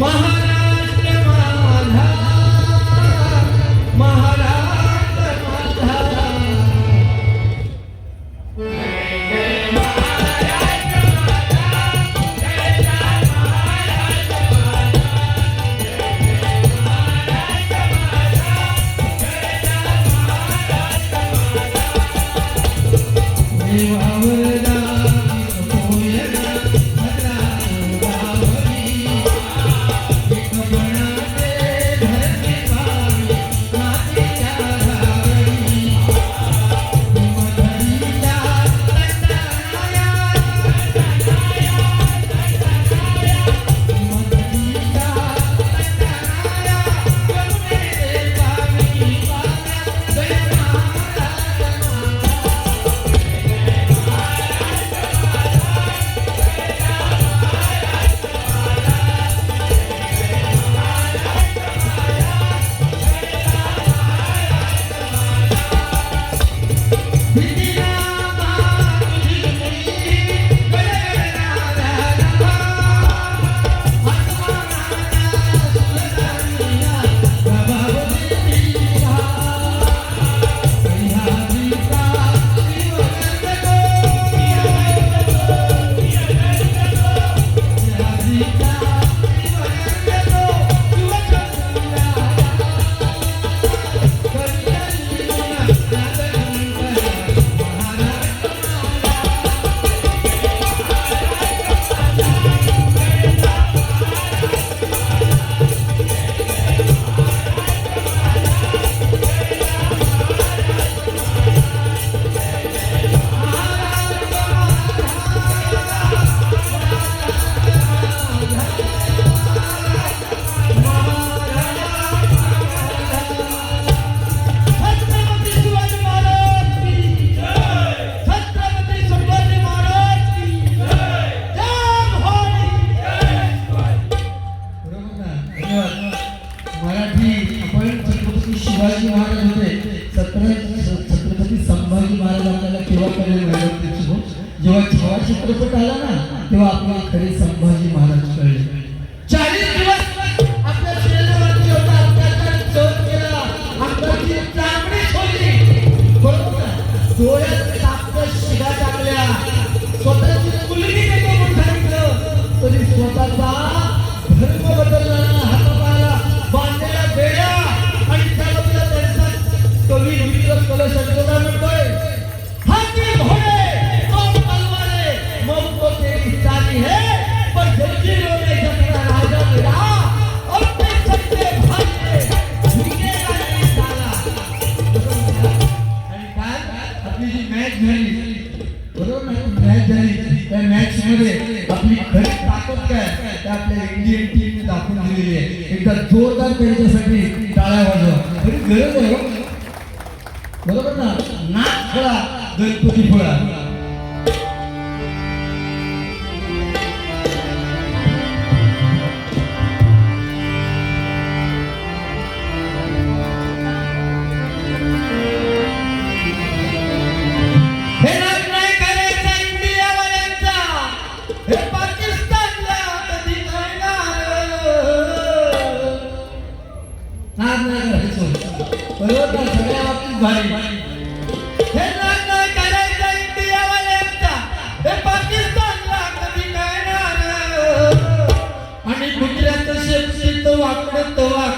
महाराज कळला ना? तेव्हा आपला खरे संबंध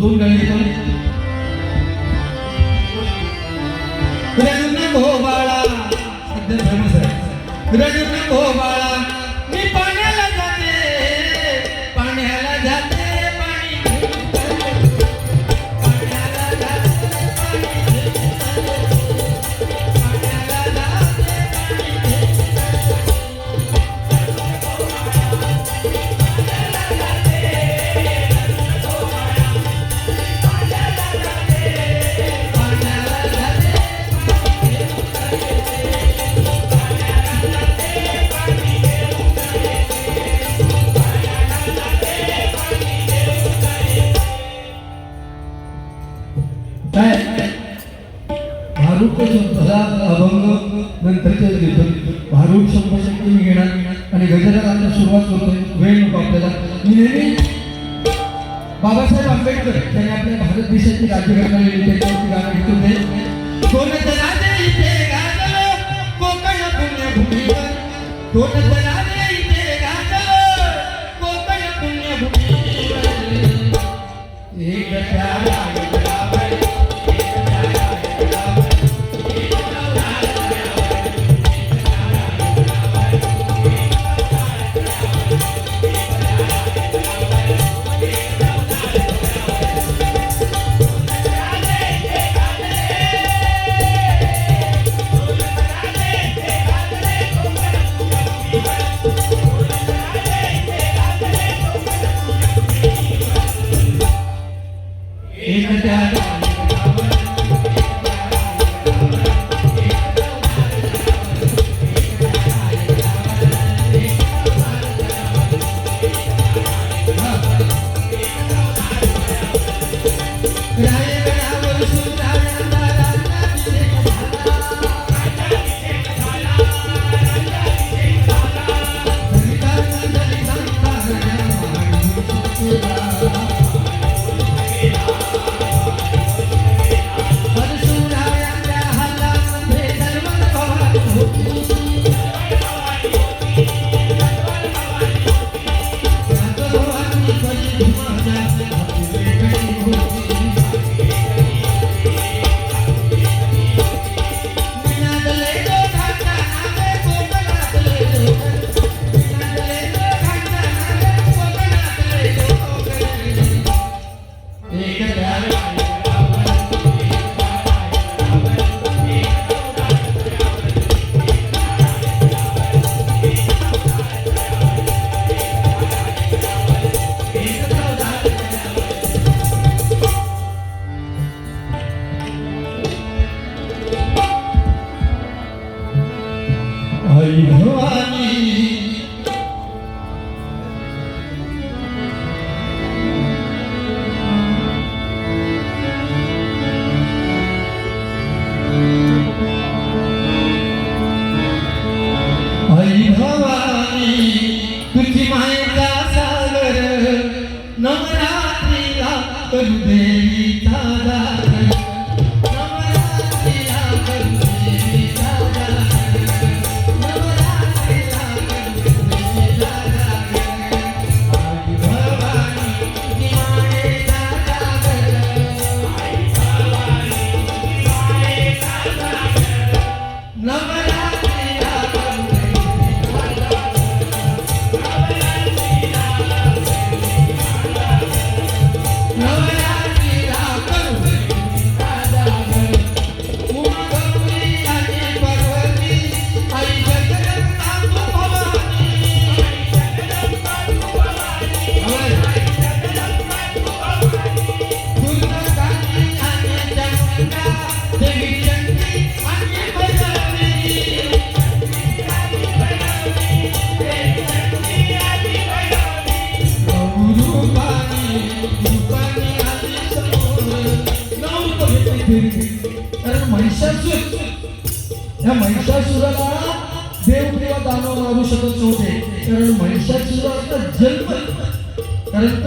दोन गाडी त्याचा अभंग नंतरच्या घेतो भारूड शंभर मी घेणार. आणि गजराला सुरुवात करतो वेळ नको आपल्याला. मी नेहमी बाबासाहेब आंबेडकर त्यांनी आपल्या भारत देशाची राज्यघटना लिहिली. त्याच्यावरती गाणं घेतो ते? कोण कोकण पुण्यभूमीवर. कोण Right. Thank you. olho dele.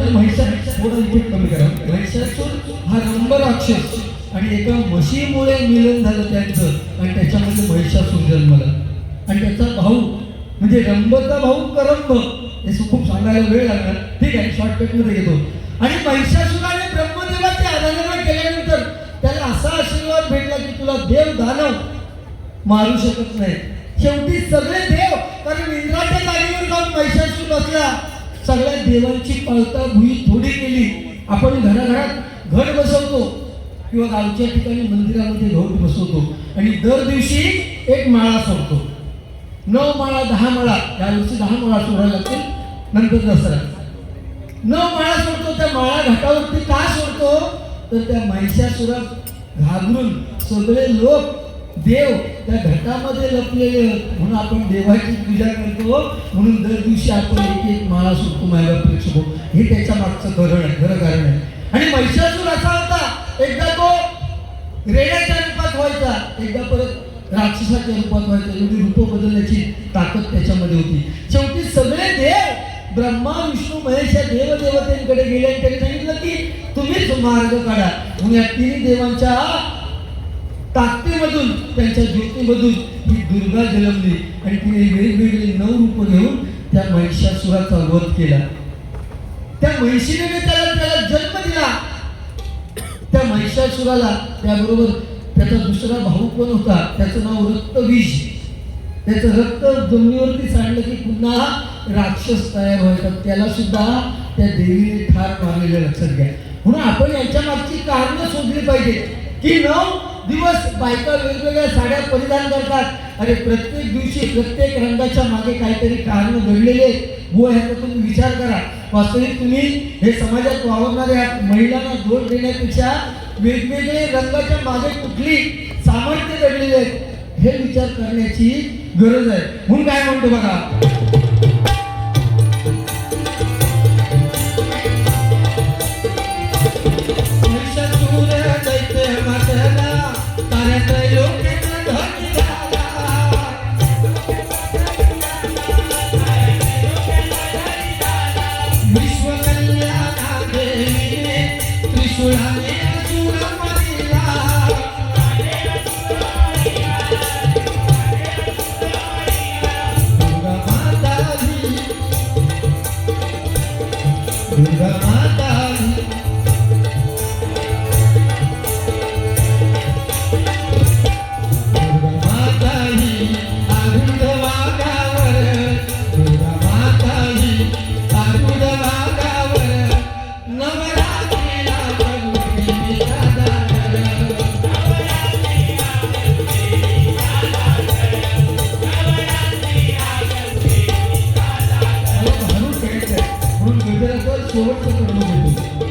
कारण तो महिषा थोडं इनपुट कमी करा. महिषासूर हा नंबर अक्षर आणि एका म्हशीमुळे मिलन झालं त्यांचं आणि त्याच्यामध्ये महिषासूर जन्मला आणि त्याचा भाऊ म्हणजे रंबचा भाऊ करंब. हे खूप सांगायला वेळ लागणार. ठीक आहे शॉर्टकटमध्ये घेतो आणि महिषासुराने ब्रह्मदेवाची आराधना केल्यानंतर त्याला असा आशीर्वाद भेटला की तुला देव दानव मारू शकत नाही. शेवटी सगळे देव कारण इंद्राच्या जागेवर जाऊन महिषासूर बसला. सगळ्या देवांची पाळता भुई थोडी केली. आपण घराघरात घट बसवतो. किंवा गावच्या ठिकाणी मंदिरामध्ये घट बसवतो. आणि दर दिवशी एक माळा सोडतो. नऊ माळा दहा माळा. यावर्षी दहा माळा सोडायला लागतील. नंतर दसरा. नऊ माळा सोडतो. त्या माळा घाटावरती का सोडतो? तर त्या महिषासुरा घाबरून सगळे लोक देव त्या घटामध्ये लपलेले म्हणून आपण देवाची पूजा करतो. म्हणून दर दिवशी आपण एक एक माळा सोडतो मायला प्रेक्षको हे त्याच्या मागचं कारण आहे खरं कारण आहे. आणि महिषासूर असा होता. एकदा तो रेड्याच्या रूपात व्हायचा. एकदा परत राक्षसाच्या रूपात व्हायचा. एवढी रूप बदलण्याची ताकद त्याच्यामध्ये होती. शेवटी सगळे देव ब्रह्मा विष्णू महेश या देवदेवतेंकडे गेले आणि त्यांनी सांगितलं की तुम्हीच मार्ग काढा. म्हणून या तिन्ही देवांच्या ताकदीमधून त्यांच्या ज्योतीमधून ही दुर्गा जन्मली. आणि तिने वेगवेगळी नऊ रूप घेऊन त्या महिषासुराचा वध केला. त्या महिषीने त्याला त्याला जन्म दिला. त्या महिषासुराला त्याबरोबर त्याचा दुसरा भाऊ पण होता. त्याचं नाव रक्तबीज. त्याचं रक्त जमिनीवरती सांडलं की पुन्हा राक्षस तयार व्हायचा. त्याला सुद्धा त्या देवीने ठार मारलेलं लक्षात घ्या. म्हणून आपण याच्या मागची कारणं शोधली पाहिजे. की नऊ दिवस बायका वेगवेगळ्या साड्या परिधान करतात. अरे प्रत्येक दिवशी प्रत्येक रंगाच्या मागे काहीतरी कारण घडलेले आहेत. हो, ह्याचा तुम्ही विचार करा. वास्तविक तुम्ही हे समाजात वावरणाऱ्या महिलांना दोष देण्यापेक्षा वेगवेगळे रंगाच्या मागे कुठली सामर्थ्य घडलेले आहेत हे विचार करण्याची गरज आहे. म्हणून काय म्हणतो बघा? Yeah. four for the